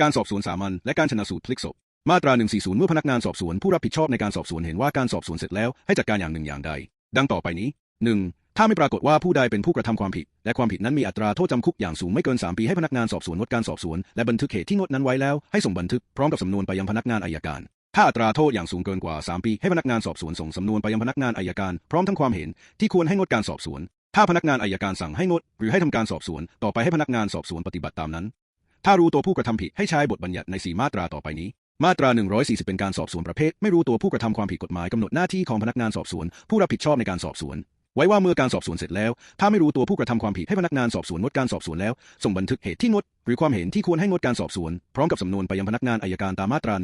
การสอบสวนสามัญและการชนะสูตรพลิกศพมาตรา 140 เมื่อพนักงานสอบสวนผู้รับผิดชอบในการสอบสวนเห็นว่าการสอบสวนเสร็จแล้วให้จัดการอย่างหนึ่งอย่างใด ดังต่อไปนี้ 1. ถ้าไม่ปรากฏว่าผู้ใดเป็นผู้กระทำความผิด และความผิดนั้นมีอัตราโทษจำคุกอย่างสูงไม่เกิน 3 ปีให้พนักงานสอบสวนงดการสอบสวนและบันทึกเหตุที่งดนั้นไว้แล้วให้ส่งบันทึกพร้อมกับสำนวนไปยังพนักงานอายการ ถ้าอัตราโทษอย่างสูงเกินกว่า 3 ปีให้พนักงานสอบสวนส่งสำนวนไปยังพนักงานอายการ พร้อมทั้งความเห็นที่ควรให้งดการสอบสวน ถ้าพนักงานอายการสั่งให้งด หรือให้ทำการสอบสวน ต่อไปให้พนักงานสอบสวนปฏิบัติตามนั้น ถ้ารู้ตัวผู้กระทำผิดให้ใช้บทบัญญัติใน 4 มาตราต่อไปนี้ มาตรา 140 เป็นการสอบสวนประเภท ไม่รู้ตัวผู้กระทำความผิดกฎหมายกำหนดหน้าที่ของพนักงานสอบสวน ผู้รับผิดชอบในการสอบสวน ไว้ว่าเมื่อการสอบสวนเสร็จแล้ว ถ้าไม่รู้ตัวผู้กระทำความผิดให้พนักงานสอบสวนงดการสอบสวนแล้ว ส่งบันทึกเหตุที่งด หรือความเห็นที่ควรให้งดการสอบสวน พร้อมกับสำนวนไปยังพนักงานอายการตามมาตรา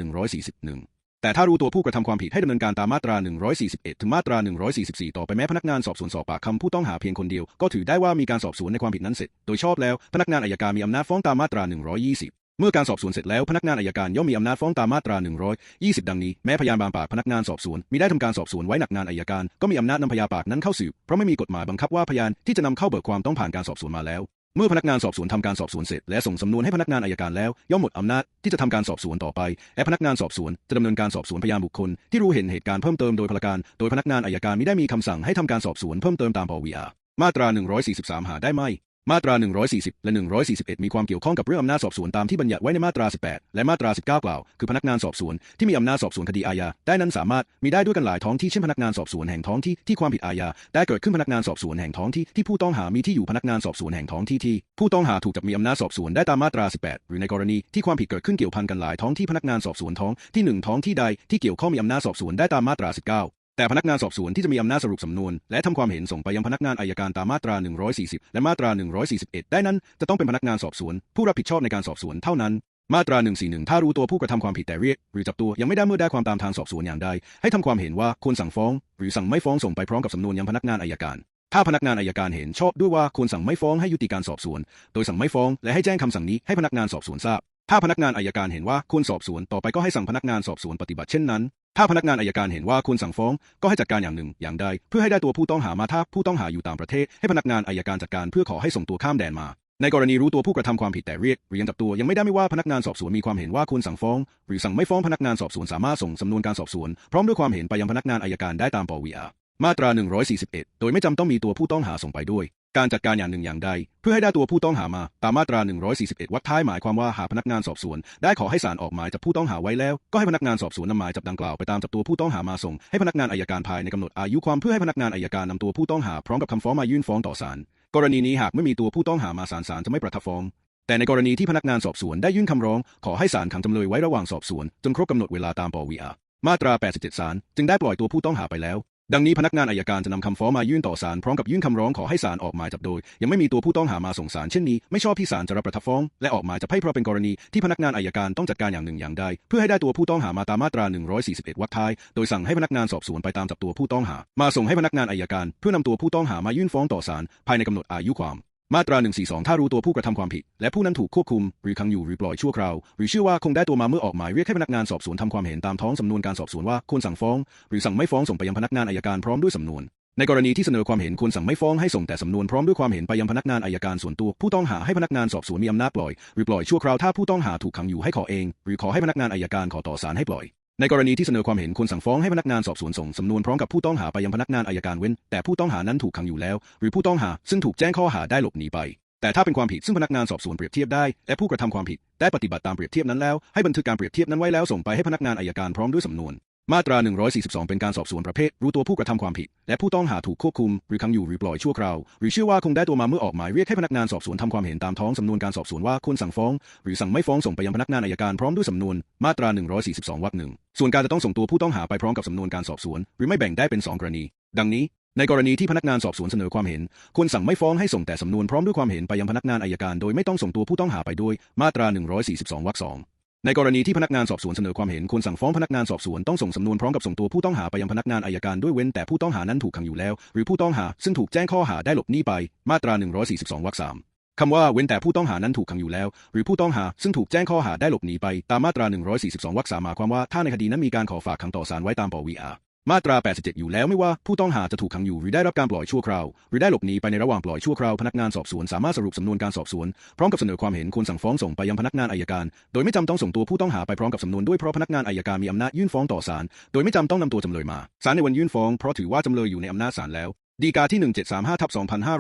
141 แต่ถ้ารู้ตัวผู้กระทำความผิดให้ดำเนินการตามมาตรา 141 ถึงมาตรา 144 ต่อไปแม้พนักงานสอบสวนสอบปากคำผู้ต้องหาเพียงคนเดียว ก็ถือได้ว่ามีการสอบสวนในความผิดนั้นเสร็จ โดยชอบแล้ว พนักงานอายการมีอำนาจฟ้องตามมาตรา 120เมื่อการสอบสวนเสร็จแล้วพนักงานอายการย่อมมีอำนาจฟ้องตามมาตรา 120 ดังนี้ แม้พยานบางปากพนักงานสอบสวนมีได้ทำการสอบสวนไว้หนักงานอายการ ก็มีอำนาจนำพยานปากนั้นเข้าสืบเพราะไม่มีกฎหมายบังคับว่าพยานที่จะนำเข้าเบิกความต้องผ่านการสอบสวนมาแล้ว เมื่อพนักงานสอบสวนทำการสอบสวนเสร็จและส่งสำนวนให้พนักงานอายการแล้ว ย่อมหมดอำนาจที่จะทำการสอบสวนต่อไป และพนักงานสอบสวนจะดำเนินการสอบสวนพยานบุคคล ที่รู้เห็นเหตุการณ์เพิ่มเติมโดยพลการ โดยพนักงานอายการไม่ได้มีคำสั่งให้ทำการสอบสวนเพิ่มเติมตามปวีอามาตรา 143 หาได้ไหม มาตรา 140 และ 141 มีความเกี่ยวข้องกับเรื่องอำนาจสอบสวนตามที่บัญญัติไว้ในมาตรา 18 และมาตรา 19 กล่าว คือพนักงานสอบสวนที่มีอำนาจสอบสวนคดีอาญา ได้นั้นสามารถมีได้ด้วยกันหลายท้องที่เช่นพนักงานสอบสวนแห่งท้องที่ที่ความผิดอาญา ได้เกิดขึ้นพนักงานสอบสวนแห่งท้องที่ที่ผู้ต้องหามีที่อยู่พนักงานสอบสวนแห่งท้องที่ที่ผู้ต้องหาถูกจับมีอำนาจสอบสวนได้ตามมาตรา 18 หรือในกรณีที่ความผิดเกิดขึ้นเกี่ยวพันกันหลายท้องที่พนักงานสอบสวนท้องที่หนึ่งท้องที่ใดที่เกี่ยวข้องมีอำนาจสอบสวนได้ตามมาตรา 19 แต่พนักงานสอบสวนที่จะมีอำนาจสรุปสำนวน และทำความเห็นส่งไปยังพนักงานอายการตามมาตรา 140 และมาตรา 141 ได้นั้น จะต้องเป็นพนักงานสอบสวน ผู้รับผิดชอบในการสอบสวนเท่านั้น มาตรา 141 ถ้ารู้ตัวผู้กระทำความผิดแต่เรียก หรือจับตัวยังไม่ได้เมื่อได้ความตามทางสอบสวนอย่างใดให้ทำความเห็นว่าควรสั่งฟ้อง หรือสั่งไม่ฟ้องส่งไปพร้อมกับสำนวนยังพนักงานอายการถ้าพนักงานอายการเห็นชอบด้วยว่าควรสั่งไม่ฟ้องให้ยุติการสอบสวน โดยสั่งไม่ฟ้องและให้แจ้งคำสั่งนี้ให้พนักงานสอบสวนทราบ ถ้าพนักงานอายการเห็นว่าควรสอบสวนต่อไปก็ให้สั่งพนักงานสอบสวนปฏิบัติเช่นนั้น ถ้าพนักงานอายการเห็นว่าควรสั่งฟ้อง ก็ให้จัดการอย่างหนึ่งอย่างใดเพื่อให้ได้ตัวผู้ต้องหามาถ้าผู้ต้องหาอยู่ต่างประเทศ ให้พนักงานอายการจัดการเพื่อขอให้ส่งตัวข้ามแดนมา ในกรณีรู้ตัวผู้กระทำความผิดแต่เรียกหรือยังจับตัวยังไม่ได้ไม่ว่าพนักงานสอบสวนมีความเห็นว่าควรสั่งฟ้อง หรือสั่งไม่ฟ้องพนักงานสอบสวนสามารถส่งสำนวนการสอบสวนพร้อมด้วยความเห็นไปยังพนักงานอายการได้ตามปวีอามาตรา 141 โดยไม่จำต้องมีตัวผู้ต้องหาส่งไปด้วย การจัดการอย่างหนึ่งอย่างใด เพื่อให้ได้ตัวผู้ต้องหามา ตามมาตรา 141 วรรคท้ายหมายความว่าหากพนักงานสอบสวน ได้ขอให้ศาลออกหมายจับผู้ต้องหาไว้แล้ว ก็ให้พนักงานสอบสวนนำหมายจับดังกล่าวไปตามจับตัวผู้ต้องหามาส่ง ให้พนักงานอายการภายในกำหนดอายุความเพื่อให้พนักงานอายการนำตัวผู้ต้องหาพร้อมกับคำฟ้องมายื่นฟ้องต่อศาลกรณีนี้หากไม่มีตัวผู้ต้องหามาศาลศาลจะไม่ประทับฟ้องแต่ในกรณีที่พนักงานสอบสวนได้ยื่นคำร้อง ขอให้ศาลขังจำเลยไว้ระหว่างสอบสวน จนครบกำหนดเวลาตามปวีอามาตรา 87ศาลจึงได้ปล่อยตัวผู้ต้องหาไปแล้ว ดังนี้พนักงานอายการจะนำคำฟ้องมายื่นต่อศาลพร้อมกับยื่นคำร้องขอให้ศาลออกหมายจับโดย ยังไม่มีตัวผู้ต้องหามาส่งศาลเช่นนี้ไม่ชอบที่ศาลจะรับประทับฟ้อง และออกหมายจับให้เพราะเป็นกรณีที่พนักงานอายการต้องจัดการอย่างหนึ่งอย่างใดเพื่อให้ได้ตัวผู้ต้องหามาตามมาตรา 141 วรรคท้าย โดยสั่งให้พนักงานสอบสวนไปตามจับตัวผู้ต้องหา มาส่งให้พนักงานอายการ เพื่อนำตัวผู้ต้องหามายื่นฟ้องต่อศาลภายในกำหนดอายุความ มาตรา 142 ถ้ารู้ตัวผู้กระทำความผิด และผู้นั้นถูกควบคุม หรือขังอยู่หรือปล่อยชั่วคราว หรือเชื่อว่าคงได้ตัวมาเมื่อออกหมายเรียกให้พนักงานสอบสวนทำความเห็นตามท้องสำนวนการสอบสวนว่าควรสั่งฟ้อง หรือสั่งไม่ฟ้องส่งไปยังพนักงานอายการพร้อมด้วยสำนวน ในกรณีที่เสนอความเห็นควรสั่งไม่ฟ้องให้ส่งแต่สำนวนพร้อมด้วยความเห็นไปยังพนักงานอายการส่วนตัว ผู้ต้องหาให้พนักงานสอบสวนมีอำนาจปล่อย หรือปล่อยชั่วคราวถ้าผู้ต้องหาถูกขังอยู่ให้ขอเอง หรือขอให้พนักงานอายการขอต่อศาลให้ปล่อย ในกรณีที่เสนอความเห็นควรสั่งฟ้องให้พนักงานสอบสวนส่งสำนวนพร้อมกับผู้ต้องหาไปยังพนักงานอายการเว้น แต่ผู้ต้องหานั้นถูกขังอยู่แล้ว หรือผู้ต้องหาซึ่งถูกแจ้งข้อหาได้หลบหนีไป แต่ถ้าเป็นความผิดซึ่งพนักงานสอบสวนเปรียบเทียบได้ และผู้กระทำความผิดได้ปฏิบัติตามเปรียบเทียบนั้นแล้ว ให้บันทึกการเปรียบเทียบนั้นไว้แล้วส่งไปให้พนักงานอายการพร้อมด้วยสำนวน มาตรา 142 เป็นการสอบสวนประเภท รู้ตัวผู้กระทำความผิด และผู้ต้องหาถูกควบคุม หรือขังอยู่หรือปล่อยชั่วคราว หรือเชื่อว่าคงได้ตัวมาเมื่อออกหมายเรียกให้พนักงานสอบสวนทำความเห็นตามท้องสำนวนการสอบสวนว่าควรสั่งฟ้อง หรือสั่งไม่ฟ้องส่งไปยังพนักงานอายการพร้อมด้วยสำนวน มาตรา 142 วรรคหนึ่งส่วนการจะต้องส่งตัวผู้ต้องหาไปพร้อมกับสำนวนการสอบสวน หรือไม่แบ่งได้เป็นสองกรณี ดังนี้ในกรณีที่พนักงานสอบสวนเสนอความเห็น ควรสั่งไม่ฟ้องให้ส่งแต่สำนวนพร้อมด้วยความเห็นไปยังพนักงานอายการ โดยไม่ต้องส่งตัวผู้ต้องหาไปด้วย มาตรา 142 วรรคสอง ในกรณีที่พนักงานสอบสวนเสนอความเห็นควรสั่งฟ้องพนักงานสอบสวนต้องส่งสำนวนพร้อมกับส่งตัวผู้ต้องหาไปยังพนักงานอายการด้วยเว้นแต่ผู้ต้องหานั้นถูกขังอยู่แล้ว หรือผู้ต้องหาซึ่งถูกแจ้งข้อหาได้หลบหนีไป มาตรา 142 วรรคสามคำว่าเว้นแต่ผู้ต้องหานั้นถูกขังอยู่แล้ว หรือผู้ต้องหาซึ่งถูกแจ้งข้อหาได้หลบหนีไปตามมาตรา 142 วรรคสามหมายความว่าถ้าในคดีนั้นมีการขอฝากขังต่อศาลไว้ตามปวีอา มาตรา 87 อยู่แล้วไม่ว่าผู้ต้องหาจะถูกขังอยู่หรือได้รับการปล่อยชั่วคราว หรือได้หลบหนีไปในระหว่างปล่อยชั่วคราวพนักงานสอบสวนสามารถสรุปสำนวนการสอบสวน พร้อมกับเสนอความเห็นควรสั่งฟ้องส่งไปยังพนักงานอายการ โดยไม่จำต้องส่งตัวผู้ต้องหาไปพร้อมกับสำนวนด้วยเพราะพนักงานอายการมีอำนาจยื่นฟ้องต่อศาลโดยไม่จำต้องนำตัวจำเลยมาศาลในวันยื่นฟ้องเพราะถือว่าจำเลยอยู่ในอำนาจศาลแล้ว ดีกาที่ 1735ทับ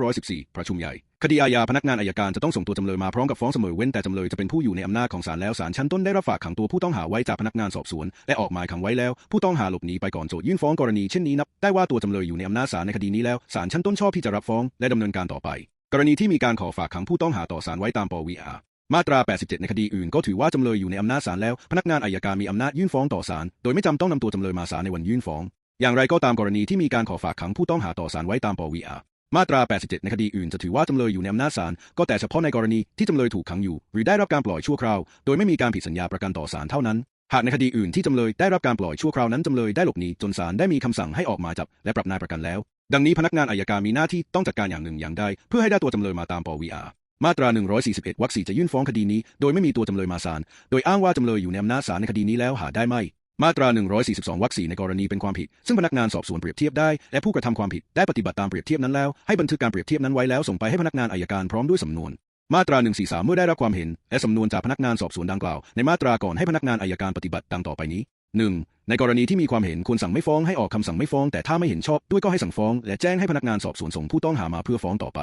2514 ประชุมใหญ่ คดีอาญาพนักงานอายการจะต้องส่งตัวจำเลยมาพร้อมกับฟ้องเสมอเว้นแต่จำเลยจะเป็นผู้อยู่ในอำนาจของศาลแล้วศาลชั้นต้นได้รับฝากขังตัวผู้ต้องหาไว้จากพนักงานสอบสวน และออกหมายขังไว้แล้ว ผู้ต้องหาหลบหนีไปก่อนโจทยื่นฟ้องกรณีเช่นนี้นับได้ว่าตัวจำเลยอยู่ในอำนาจศาลในคดีนี้แล้วศาลชั้นต้นชอบที่จะรับฟ้องและดำเนินการต่อไป กรณีที่มีการขอฝากขังผู้ต้องหาต่อศาลไว้ตามปวีอามาตรา 87 ในคดีอื่นก็ถือว่าจำเลยอยู่ในอำนาจศาลแล้ว พนักงานอายการมีอำนาจยื่นฟ้องต่อศาลโดยไม่จำต้องนำตัวจำเลยมาศาลในวันยื่นฟ้อง อย่างไรก็ตามกรณีที่มีการขอฝากขังผู้ต้องหาต่อศาลไว้ตามปวีอา มาตรา 87 ในคดีอื่นจะถือว่าจำเลยอยู่ในอำนาจศาลก็แต่เฉพาะในกรณีที่จำเลยถูกขังอยู่ หรือได้รับการปล่อยชั่วคราว โดยไม่มีการผิดสัญญาประกันต่อศาลเท่านั้น หากในคดีอื่นที่จำเลยได้รับการปล่อยชั่วคราวนั้นจำเลยได้หลบหนีจนศาลได้มีคำสั่งให้ออกมาจับและปรับนายประกันแล้ว ดังนี้พนักงานอายการมีหน้าที่ต้องจัดการอย่างหนึ่งอย่างใดเพื่อให้ได้ตัวจำเลยมาตามปวีอามาตรา 141 วรรคสี่จะยื่นฟ้องคดีนี้ โดยไม่มีตัวจำเลยมาศาลโดยอ้างว่าจำเลยอยู่ในอำนาจศาลในคดีนี้แล้วหาได้ไม่ มาตรา 142 วรรคสี่ในกรณีเป็นความผิด ซึ่งพนักงานสอบสวนเปรียบเทียบได้ และผู้กระทำความผิดได้ปฏิบัติตามเปรียบเทียบนั้นแล้ว ให้บันทึกการเปรียบเทียบนั้นไว้แล้วส่งไปให้พนักงานอายการพร้อมด้วยสำนวน มาตรา 143 เมื่อได้รับความเห็น และสำนวนจากพนักงานสอบสวนดังกล่าว ในมาตราก่อนให้พนักงานอายการปฏิบัติดังต่อไปนี้ 1. ในกรณีที่มีความเห็นควรสั่งไม่ฟ้องให้ออกคำสั่งไม่ฟ้อง แต่ถ้าไม่เห็นชอบด้วยก็ให้สั่งฟ้อง และแจ้งให้พนักงานสอบสวนส่งผู้ต้องหามาเพื่อฟ้องต่อไป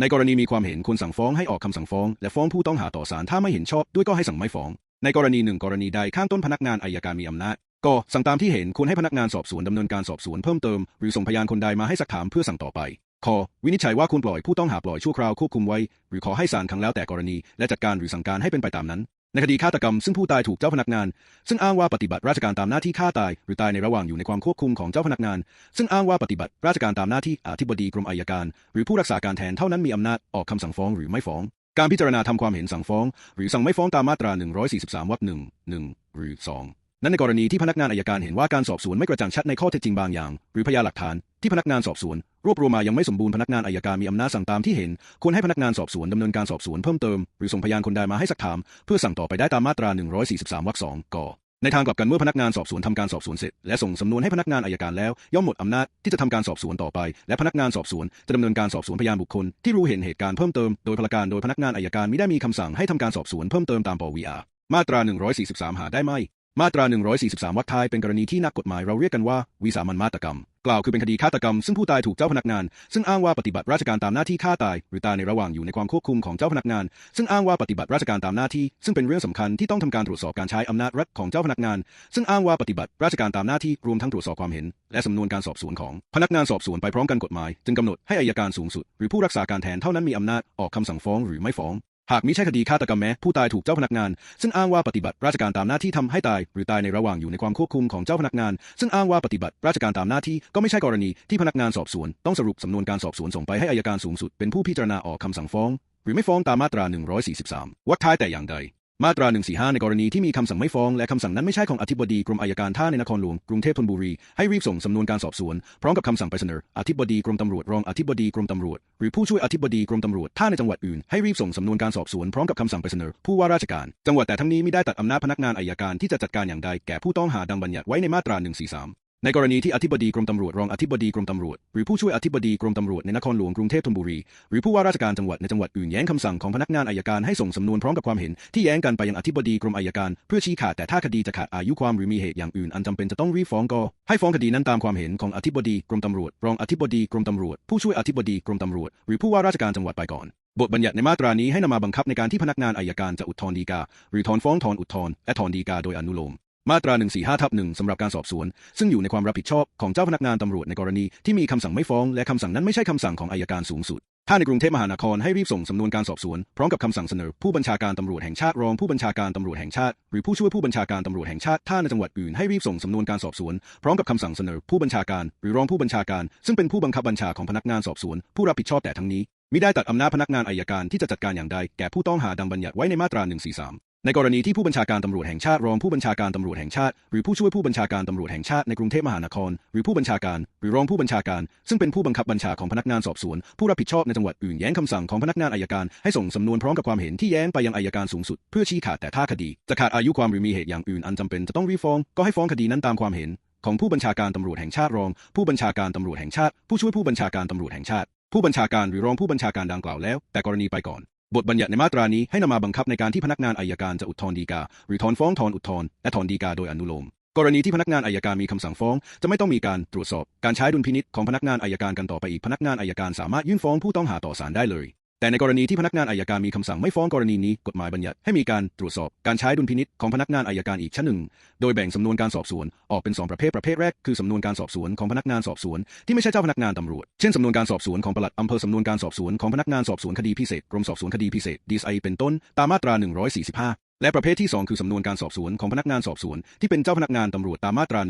ในกรณีมีความเห็นควรสั่งฟ้องให้ออกคำสั่งฟ้อง และฟ้องผู้ต้องหาต่อศาลถ้าไม่เห็นชอบด้วยก็ให้สั่งไม่ฟ้อง ในกรณีหนึ่งกรณีใดข้างต้นพนักงานอายการมีอำนาจก็สั่งตามที่เห็นควรให้พนักงานสอบสวนดำเนินการสอบสวนเพิ่มเติม หรือส่งพยานคนใดมาให้สักถามเพื่อสั่งต่อไปคอวินิจฉัยว่าควรปล่อยผู้ต้องหาปล่อยชั่วคราวควบคุมไว้ หรือขอให้ศาลครั้งแล้วแต่กรณี และจัดการหรือสั่งการให้เป็นไปตามนั้น ในคดีฆาตกรรมซึ่งผู้ตายถูกเจ้าพนักงาน ซึ่งอ้างว่าปฏิบัติราชการตามหน้าที่ฆ่าตาย หรือตายในระหว่างอยู่ในความควบคุมของเจ้าพนักงาน ซึ่งอ้างว่าปฏิบัติราชการตามหน้าที่อธิบดีกรมอัยการ หรือผู้รักษาการแทนเท่านั้นมีอำนาจออกคำสั่งฟ้องหรือไม่ฟ้อง การพิจารณาทำความเห็นสั่งฟ้อง หรือสั่งไม่ฟ้องตามมาตรา 143 วรรคหนึ่งหนึ่งหรือ 2 นั้นในกรณีที่พนักงานอายการเห็นว่าการสอบสวนไม่กระจ่างชัดในข้อเท็จจริงบางอย่าง หรือพยานหลักฐานที่พนักงานสอบสวน รวบรวมมายังไม่สมบูรณ์พนักงานอายการมีอำนาจสั่งตามที่เห็น ควรให้พนักงานสอบสวนดำเนินการสอบสวนเพิ่มเติม หรือส่งพยานคนใดมาให้สักถาม เพื่อสั่งต่อไปได้ตามมาตรา 143 วรรคสองก ในทางกลับกันเมื่อพนักงานสอบสวนทำการสอบสวนเสร็จ และส่งสำนวนให้พนักงานอายการแล้ว ย่อมหมดอำนาจที่จะทำการสอบสวนต่อไป และพนักงานสอบสวนจะดำเนินการสอบสวนพยานบุคคลที่รู้เห็นเหตุการณ์เพิ่มเติมโดยพลการโดยพนักงานอายการมิได้มีคำสั่งให้ทำการสอบสวนเพิ่มเติมตามปวีอามาตรา 143 หาได้ไหม มาตรา 143 วรรคท้ายเป็นกรณีที่นักกฎหมายเราเรียกกันว่า วิสามันมาตกรรม กล่าวคือเป็นคดีฆาตกรรม ซึ่งผู้ตายถูกเจ้าพนักงาน ซึ่งอ้างว่าปฏิบัติราชการตามหน้าที่ฆ่าตาย หรือตายในระหว่างอยู่ในความควบคุมของเจ้าพนักงาน ซึ่งอ้างว่าปฏิบัติราชการตามหน้าที่ ซึ่งเป็นเรื่องสำคัญที่ต้องทำการตรวจสอบการใช้อำนาจรัฐของเจ้าพนักงาน ซึ่งอ้างว่าปฏิบัติราชการตามหน้าที่รวมทั้งตรวจสอบความเห็น และสำนวนการสอบสวนของพนักงานสอบสวนไปพร้อมกันกฎหมาย จึงกำหนดให้อัยการสูงสุด หรือผู้รักษาการแทนเท่านั้นมีอำนาจออกคำสั่งฟ้องหรือไม่ฟ้อง หากมิใช่คดีฆาตกรรมแม้ผู้ตายถูกเจ้าพนักงาน ซึ่งอ้างว่าปฏิบัติราชการตามหน้าที่ทำให้ตาย หรือตายในระหว่างอยู่ในความควบคุมของเจ้าพนักงาน ซึ่งอ้างว่าปฏิบัติราชการตามหน้าที่ก็ไม่ใช่กรณีที่พนักงานสอบสวน ต้องสรุปสำนวนการสอบสวนส่งไปให้อายการสูงสุด เป็นผู้พิจารณาออกคำสั่งฟ้อง หรือไม่ฟ้องตามมาตรา 143วรรคท้ายแต่อย่างใด มาตรา 145 ในกรณีที่มีคำสั่งไม่ฟ้อง และคำสั่งนั้นไม่ใช่ของอธิบดีกรมอัยการท่าในนครหลวงกรุงเทพธนบุรี ให้รีบส่งสำนวนการสอบสวน พร้อมกับคำสั่งไปเสนอ อธิบดีกรมตำรวจรองอธิบดีกรมตำรวจ หรือผู้ช่วยอธิบดีกรมตำรวจท่าในจังหวัดอื่นให้รีบส่งสำนวนการสอบสวนพร้อมกับคำสั่งไปเสนอ ผู้ว่าราชการ จังหวัดแต่ทั้งนี้ไม่ได้ตัดอำนาจพนักงานอัยการที่จะจัดการอย่างใดแก่ผู้ต้องหาดังบัญญัติไว้ในมาตรา 143 ในกรณีที่อธิบดีกรมตำรวจรองอธิบดีกรมตำรวจ หรือผู้ช่วยอธิบดีกรมตำรวจในนครหลวงกรุงเทพธนบุรี หรือผู้ว่าราชการจังหวัดในจังหวัดอื่นแย้งคำสั่งของพนักงานอายการให้ส่งสำนวนพร้อมกับความเห็นที่แย้งกันไปยังอธิบดีกรมอายการ เพื่อชี้ขาดแต่ถ้าคดีจะขาดอายุความหรือมีเหตุอย่างอื่นอันจำเป็นจะต้องรีฟ้องก็ ให้ฟ้องคดีนั้นตามความเห็นของอธิบดีกรมตำรวจ รองอธิบดีกรมตำรวจ ผู้ช่วยอธิบดีกรมตำรวจ หรือผู้ว่าราชการจังหวัดไปก่อนบทบัญญัติในมาตรานี้ให้นำมาบังคับในการที่พนักงานอายการจะอุทธรณ์ฎีกา หรือถอนฟ้องถอนอุทธรณ์และถอนฎีกาโดยอนุโลม มาตรา 145ทับหนึ่งสำหรับการสอบสวน ซึ่งอยู่ในความรับผิดชอบของเจ้าพนักงานตำรวจในกรณีที่มีคำสั่งไม่ฟ้อง และคำสั่งนั้นไม่ใช่คำสั่งของอายการสูงสุด ถ้าในกรุงเทพมหานครให้รีบส่งสำนวนการสอบสวน พร้อมกับคำสั่งเสนอ ผู้บัญชาการตำรวจแห่งชาติรองผู้บัญชาการตำรวจแห่งชาติ หรือผู้ช่วยผู้บัญชาการตำรวจแห่งชาติถ้าในจังหวัดอื่นให้รีบส่งสำนวนการสอบสวน พร้อมกับคำสั่งเสนอ ผู้บัญชาการ หรือรองผู้บัญชาการ ซึ่งเป็นผู้บังคับบัญชาของพนักงานสอบสวน ผู้รับผิดชอบแต่ทั้งนี้มิได้ตัดอำนาจพนักงานอายการที่จะจัดการอย่างใดแก่ผู้ต้องหาดังบัญญัติไว้ในมาตรา 143 ในกรณีที่ผู้บัญชาการตำรวจแห่งชาติรองผู้บัญชาการตำรวจแห่งชาติ หรือผู้ช่วยผู้บัญชาการตำรวจแห่งชาติในกรุงเทพมหานคร หรือผู้บัญชาการ หรือรองผู้บัญชาการ ซึ่งเป็นผู้บังคับบัญชาของพนักงานสอบสวน ผู้รับผิดชอบในจังหวัดอื่นแย้งคำสั่งของพนักงานอายการให้ส่งสำนวนพร้อมกับความเห็นที่แย้งไปยังอายการสูงสุด เพื่อชี้ขาดแต่ถ้าคดีจะขาดอายุความหรือมีเหตุอย่างอื่นอันจำเป็นจะต้องรีฟ้องก็ให้ฟ้องคดีนั้นตามความเห็น ของผู้บัญชาการตำรวจแห่งชาติรอง ผู้บัญชาการตำรวจแห่งชาติ ผู้ช่วยผู้บัญชาการตำรวจแห่งชาติ ผู้บัญชาการหรือรองผู้บัญชาการดังกล่าวแล้ว แต่กรณีไปก่อน บทบัญญัติในมาตรานี้ให้นำมาบังคับในการที่พนักงานอายการจะอุทธรณ์ฎีกา หรือถอนฟ้องถอนอุทธรณ์และถอนฎีกาโดยอนุโลม กรณีที่พนักงานอายการมีคำสั่งฟ้อง จะไม่ต้องมีการตรวจสอบ การใช้ดุลพินิษของพนักงานอายการกันต่อไปอีกพนักงานอายการสามารถยื่นฟ้องผู้ต้องหาต่อศาลได้เลย แต่ในกรณีที่พนักงานอายการมีคำสั่งไม่ฟ้องกรณีนี้ กฎหมายบัญญัติให้มีการตรวจสอบการใช้ดุลพินิษของพนักงานอายการอีกชั้นหนึ่ง โดยแบ่งสำนวนการสอบสวนออกเป็นสองประเภทประเภทแรกคือสำนวนการสอบสวนของพนักงานสอบสวนที่ไม่ใช่เจ้าพนักงานตำรวจ เช่นสำนวนการสอบสวนของปลัดอำเภอสำนวนการสอบสวนของพนักงานสอบสวนคดีพิเศษกรมสอบสวนคดีพิเศษ DSI เป็นต้น ตามมาตรา 145 และประเภทที่ 2 คือสำนวนการสอบสวนของพนักงานสอบสวนที่เป็นเจ้าพนักงานตำรวจตามมาตรา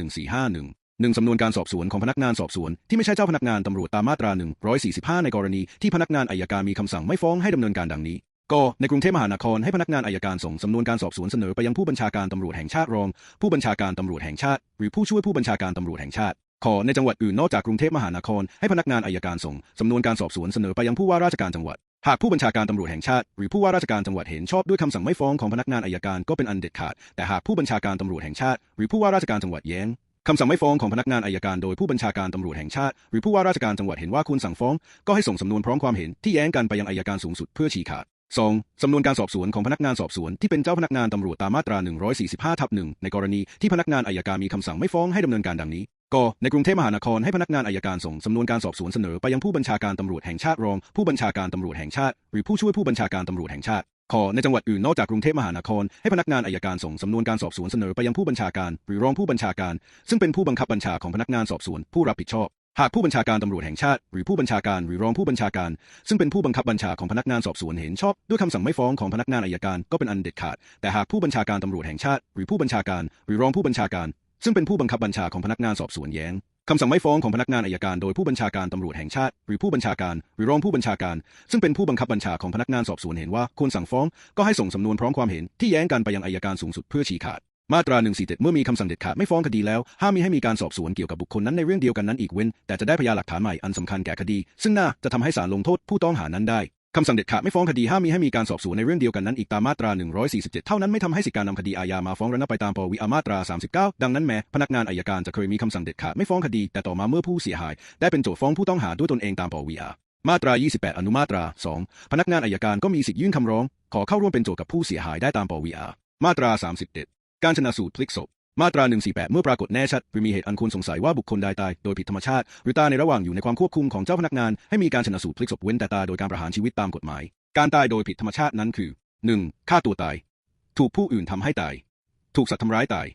1451 หนึ่งสำนวนการสอบสวนของพนักงานสอบสวน ที่ไม่ใช่เจ้าพนักงานตำรวจตามมาตรา 145 ในกรณีที่พนักงานอายการมีคำสั่งไม่ฟ้องให้ดำเนินการดังนี้ก็ในกรุงเทพมหานครให้พนักงานอายการส่งสำนวนการสอบสวนเสนอไปยังผู้บัญชาการตำรวจแห่งชาติรอง ผู้บัญชาการตำรวจแห่งชาติ หรือผู้ช่วยผู้บัญชาการตำรวจแห่งชาติขอในจังหวัดอื่นนอกจากกรุงเทพมหานครให้พนักงานอายการส่งสำนวนการสอบสวนเสนอไปยังผู้ว่าราชการจังหวัด หากผู้บัญชาการตำรวจแห่งชาติหรือผู้ว่าราชการจังหวัดเห็นชอบด้วยคำสั่งไม่ฟ้องของพนักงานอายการก็เป็นอันเด็ดขาด แต่หากผู้บัญชาการตำรวจแห่งชาติหรือผู้ว่าราชการจังหวัดแย้ง คำสั่งไม่ฟ้องของพนักงานอายการโดยผู้บัญชาการตำรวจแห่งชาติ หรือผู้ว่าราชการจังหวัดเห็นว่าควรสั่งฟ้อง ก็ให้ส่งสำนวนพร้อมความเห็นที่แย้งกันไปยังอายการสูงสุดเพื่อชี้ขาด 2. สำนวนการสอบสวนของพนักงานสอบสวนที่เป็นเจ้าพนักงานตำรวจตามมาตรา 145ทับหนึ่งในกรณีที่พนักงานอายการมีคำสั่งไม่ฟ้องให้ดำเนินการดังนี้ก็ในกรุงเทพมหานครให้พนักงานอายการส่งสำนวนการสอบสวนเสนอไปยังผู้บัญชาการตำรวจแห่งชาติรอง ผู้บัญชาการตำรวจแห่งชาติ หรือผู้ช่วยผู้บัญชาการตำรวจแห่งชาติ ขอในจังหวัดอื่นนอกจากกรุงเทพมหานคร ให้พนักงานอายการส่งสำนวนการสอบสวนเสนอไปยังผู้บัญชาการ หรือรองผู้บัญชาการ ซึ่งเป็นผู้บังคับบัญชาของพนักงานสอบสวนผู้รับผิดชอบ หากผู้บัญชาการตำรวจแห่งชาติ หรือผู้บัญชาการหรือรองผู้บัญชาการ ซึ่งเป็นผู้บังคับบัญชาของพนักงานสอบสวนเห็นชอบ ด้วยคำสั่งไม่ฟ้องของพนักงานอายการก็เป็นอันเด็ดขาด แต่หากผู้บัญชาการตำรวจแห่งชาติ หรือผู้บัญชาการ หรือรองผู้บัญชาการ ซึ่งเป็นผู้บังคับบัญชาของพนักงานสอบสวนแย้ง คำสั่งไม่ฟ้องของพนักงานอายการโดยผู้บัญชาการตำรวจแห่งชาติ หรือผู้บัญชาการ หรือรองผู้บัญชาการ ซึ่งเป็นผู้บังคับบัญชาของพนักงานสอบสวนเห็นว่าควรสั่งฟ้อง ก็ให้ส่งสำนวนพร้อมความเห็นที่แย้งกันไปยังอายการสูงสุดเพื่อชี้ขาด มาตรา147เมื่อมีคำสั่งเด็ดขาดไม่ฟ้องคดีแล้ว ห้ามมีให้มีการสอบสวนเกี่ยวกับบุคคลนั้นในเรื่องเดียวกันนั้นอีกเว้น แต่จะได้พยานหลักฐานใหม่อันสำคัญแก่คดี ซึ่งน่าจะทำให้ศาลลงโทษผู้ต้องหานั้นได้ คำสั่งเด็ดขาดไม่ฟ้องคดีห้ามมีให้มีการสอบสวนในเรื่องเดียวกันนั้นอีกตามมาตรา 147 เท่านั้นไม่ทำให้สิทธิการนำคดีอาญามาฟ้องระงับไปตามปวิอามาตรา 39 ดังนั้นแม้พนักงานอายการจะเคยมีคำสั่งเด็ดขาดไม่ฟ้องคดี แต่ต่อมาเมื่อผู้เสียหาย ได้เป็นโจทก์ฟ้องผู้ต้องหาด้วยตนเองตามปวิอามาตรา 28 อนุมาตรา 2 พนักงานอายการก็มีสิทธิยื่นคำร้อง ขอเข้าร่วมเป็นโจทก์กับผู้เสียหายได้ตามปวิอามาตรา 31 การชนะสูตรพลิกศพ มาตรา 148 เมื่อปรากฏแน่ชัดหรือมีเหตุอันควรสงสัยว่าบุคคลใดตายโดยผิดธรรมชาติ หรือตายในระหว่างอยู่ในความควบคุมของเจ้าพนักงาน ให้มีการชนะสูตรพลิกศพเว้นแต่ตายโดยการประหารชีวิตตามกฎหมาย การตายโดยผิดธรรมชาตินั้นคือ 1. ฆ่าตัวตาย ถูกผู้อื่นทำให้ตาย ถูกสัตว์ทำร้ายตาย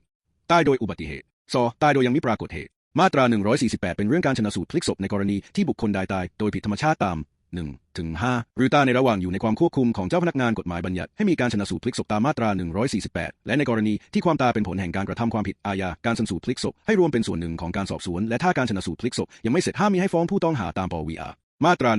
ตายโดยอุบัติเหตุ 2. ตายโดยยังไม่ปรากฏเหตุ มาตรา 148 เป็นเรื่องการชนะสูตรพลิกศพในกรณีที่บุคคลใดตายโดยผิดธรรมชาติตาม 1ถึง5หรือตาในระหว่างอยู่ในความควบคุมของเจ้าพนักงานกฎหมายบัญญัติให้มีการชนะสูตรพลิกศพตามมาตรา 148 และในกรณีที่ความตายเป็นผลแห่งการกระทำความผิดอาญาการชนะสูตรพลิกศพให้รวมเป็นส่วนหนึ่งของการสอบสวน และถ้าการชนะสูตรพลิกศพยังไม่เสร็จห้ามมีให้ฟ้องผู้ต้องหาตามปวีอามาตรา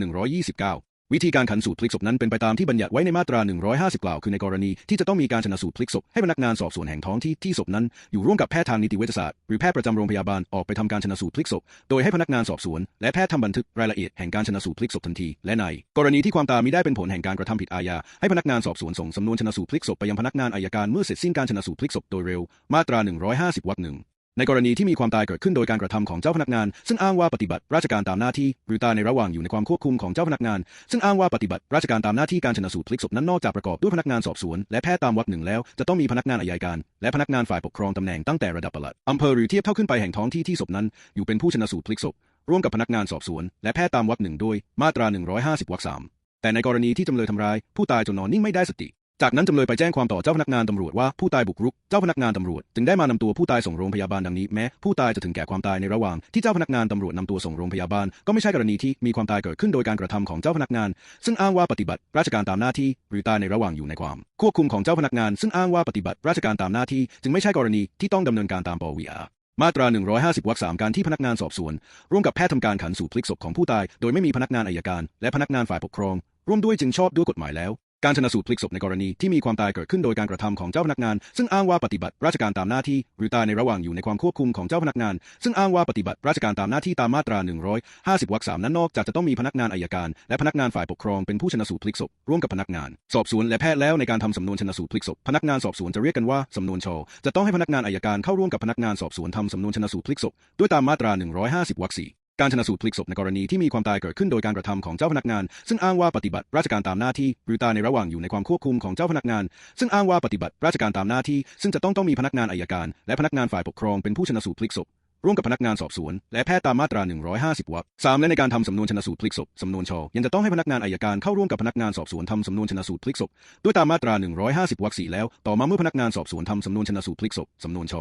129 วิธีการขันสูตรพลิกศพนั้นเป็นไปตามที่บัญญัติไว้ในมาตรา 150 กล่าว คือในกรณีที่จะต้องมีการชนะสูตรพลิกศพให้พนักงานสอบสวนแห่งท้องที่ที่ศพนั้นอยู่ร่วมกับแพทย์ทางนิติเวชศาสตร์หรือแพทย์ประจำโรงพยาบาลออกไปทำการชนะสูตรพลิกศพโดยให้พนักงานสอบสวนและแพทย์ทำบันทึกรายละเอียดแห่งการชนะสูตรพลิกศพทันทีและในกรณีที่ความตายมิได้เป็นผลแห่งการกระทำผิดอาญาให้พนักงานสอบสวนส่งสำนวนชนะสูตรพลิกศพไปยังพนักงานอายการเมื่อเสร็จสิ้นการชนะสูตรพลิกศพโดยเร็วมาตรา 150วรรคหนึ่ง ในกรณีที่มีความตายเกิดขึ้นโดยการกระทำของเจ้าพนักงาน ซึ่งอ้างว่าปฏิบัติราชการตามหน้าที่ หรือตายในระหว่างอยู่ในความควบคุมของเจ้าพนักงาน ซึ่งอ้างว่าปฏิบัติราชการตามหน้าที่การชนะสูตรพลิกศพนั้นนอกจากประกอบด้วยพนักงานสอบสวน และแพทย์ตามวรรคหนึ่งแล้ว จะต้องมีพนักงานอายการ และพนักงานฝ่ายปกครองตำแหน่งตั้งแต่ระดับปลัดอำเภอหรือเทียบเท่าขึ้นไปแห่งท้องที่ที่ศพนั้น อยู่เป็นผู้ชนะสูตรพลิกศพร่วมกับพนักงานสอบสวน และแพทย์ตามวรรคหนึ่งโดยมาตรา 150วรรคสามแต่ในกรณีที่จำเลยทำร้ายผู้ตายจนนอนนิ่งไม่ได้สติ จากนั้นจำเลยไปแจ้งความต่อเจ้าพนักงานตำรวจว่าผู้ตายบุกรุก เจ้าพนักงานตำรวจจึงได้มานำตัวผู้ตายส่งโรงพยาบาลดังนี้แม้ผู้ตายจะถึงแก่ความตายในระหว่างที่เจ้าพนักงานตำรวจนำตัวส่งโรงพยาบาลก็ไม่ใช่กรณีที่มีความตายเกิดขึ้นโดยการกระทำของเจ้าพนักงาน ซึ่งอ้างว่าปฏิบัติ ราชการตามหน้าที่ หรือตายในระหว่างอยู่ในความ ควบคุมของเจ้าพนักงาน ซึ่งอ้างว่าปฏิบัติราชการตามหน้าที่ จึงไม่ใช่กรณีที่ต้องดำเนินการตามปวีอามาตรา 150 วรรคสามการที่พนักงานสอบสวน ร่วมกับแพทย์ทำการขันสู่พลิกศพของผู้ตาย โดยไม่มีพนักงานอายการ และพนักงานฝ่ายปกครอง ร่วมด้วยจึงชอบด้วยกฎหมายแล้ว การชนสูตรพลิกศพในกรณีที่มีความตายเกิดขึ้นโดยการกระทำของเจ้าพนักงาน ซึ่งอ้างว่าปฏิบัติราชการตามหน้าที่ หรือตายในระหว่างอยู่ในความควบคุมของเจ้าพนักงาน ซึ่งอ้างว่าปฏิบัติราชการตามหน้าที่ตามมาตรา 150 วรรคสามนั้นนอกจากจะต้องมีพนักงานอายการ และพนักงานฝ่ายปกครองเป็นผู้ชนสูตรพลิกศพร่วมกับพนักงาน สอบสวนและแพทย์แล้วในการทำสำนวนชนสูตรพลิกศพพนักงานสอบสวนจะเรียกกันว่าสำนวนชจะต้องให้พนักงานอายการเข้าร่วมกับพนักงานสอบสวนทำสำนวนชนสูตรพลิกศพด้วยตามมาตรา 150 วรรคสี่ การชนะสูตรพลิกศพในกรณีที่มีความตายเกิดขึ้นโดยการกระทำของเจ้าพนักงาน ซึ่งอ้างว่าปฏิบัติราชการตามหน้าที่ หรือตายในระหว่างอยู่ในความควบคุมของเจ้าพนักงาน ซึ่งอ้างว่าปฏิบัติราชการตามหน้าที่ ซึ่งจะต้องต้องมีพนักงานอายการ และพนักงานฝ่ายปกครองเป็นผู้ชนะสูตรพลิกศพร่วมกับพนักงานสอบสวน และแพทย์ตามมาตรา 150 วรรคสามและในการทำสำนวนชนสูตรพลิกศพสำนวนชอยังจะต้องให้พนักงานอายการเข้าร่วมกับพนักงานสอบสวนทำสำนวนชนสูตรพลิกศพด้วยตามมาตรา 150 วรรคสี่แล้ว ต่อมาเมื่อพนักงานสอบสวนทำสำนวนชนสูตรพลิกศพสำนวนช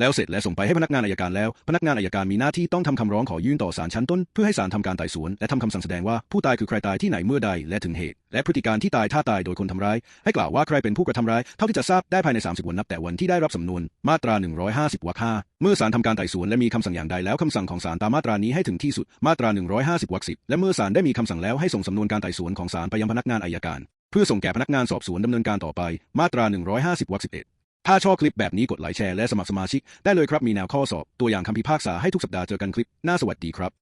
แล้วเสร็จและส่งไปให้พนักงานอายการแล้ว พนักงานอายการมีหน้าที่ต้องทำคำร้องขอยื่นต่อศาลชั้นต้น เพื่อให้ศาลทำการไต่สวน และทำคำสั่งแสดงว่าผู้ตายคือใครตายที่ไหนเมื่อใดและถึงเหตุ และพฤติการที่ตายถ้าตายโดยคนทำร้าย ให้กล่าวว่าใครเป็นผู้กระทำร้ายเท่าที่จะทราบได้ภายใน 30 วันนับแต่วันที่ได้รับสำนวน มาตรา 150วรรคห้าเมื่อศาลทำการไต่สวนและมีคำสั่งอย่างใดแล้วคำสั่งของศาลตามมาตรานี้ให้ถึงที่สุดมาตรา 150วรรคสิบและเมื่อศาลได้มีคำสั่งแล้วให้ส่งสำนวนการไต่สวนของศาลไปยังพนักงานอายการเพื่อส่งแก่พนักงานสอบสวนดำเนินการต่อไป มาตรา 150วรรคสิบเอ็ด ถ้าชอบคลิปแบบนี้กดไลค์แชร์และสมัครสมาชิกได้เลยครับมีแนวข้อสอบตัวอย่างคำพิพากษาให้ทุกสัปดาห์เจอกันคลิปหน้าสวัสดีครับ